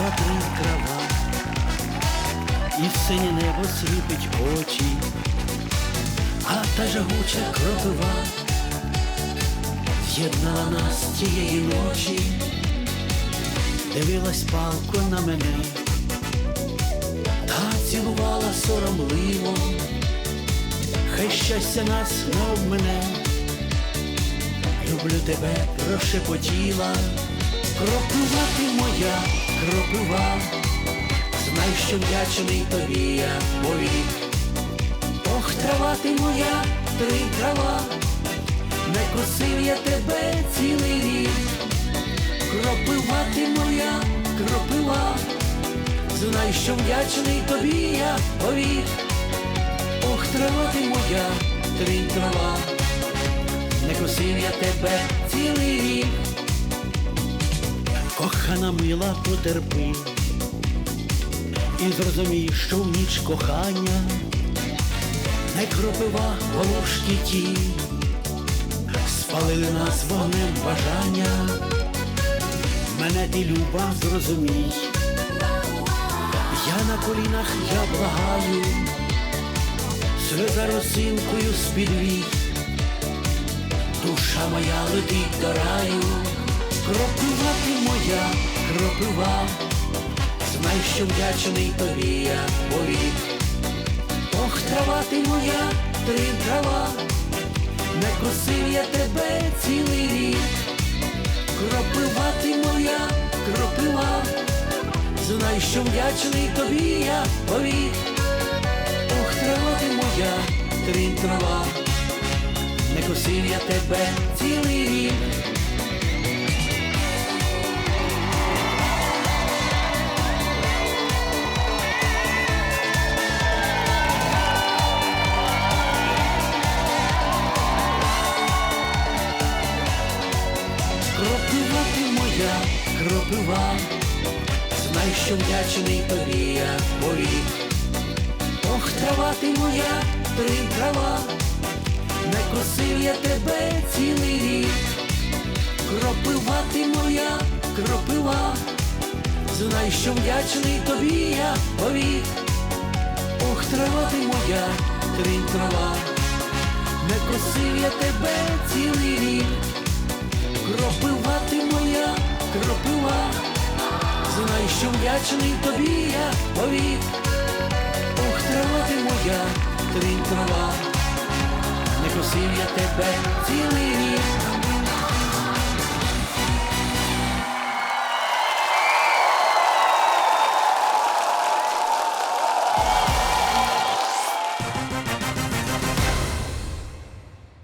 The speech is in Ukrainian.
води трава, і в синє небо сліпить очі, а та жагуча кротова з'єднала нас тієї ночі, дивилась палко на мене, та цілувала соромливо, хай щастя нас не мене. люблю тебе прошепотіла, крокувати моя кропива, знай, що вдячний тобі я повік. Ох, трава ти моя, три трава, не косив я тебе цілий рік. Кропива ти моя, кропива, знай, що вдячний тобі я повік. Ох, трава ти моя, три трава не косив я тебе цілий. Кохана мила, потерпи, і зрозумій, що в ніч кохання не кропива волошки ті, спалили нас вогнем бажання, мене ти люба, зрозумій, я на колінах я благаю, сльоза росинкою спідвій. Душа моя летить до раю, кропива ти моя, кропива, знай, що вдячний тобі я повік. Ох, трава ти моя, три трава, не косив я тебе цілий рік. Кропива ти моя, кропива, знай, що вдячний тобі я повік. Ох, трава ти моя, три трава не косив я тебе цілий рік. Ти кропива, знай, що вдячний тобі я повік. Ох, трава ти моя, три трава, не косив я тебе цілий рік, кропива ти моя, кропива, знай, що вдячний тобі я повік. Ох, трава ти моя, тринь трава, не косив я тебе цілий рік, кропива ти моя, що вдячний тобі я повік. Ох, трава моя, твій трава не косив я тебе цілий рік.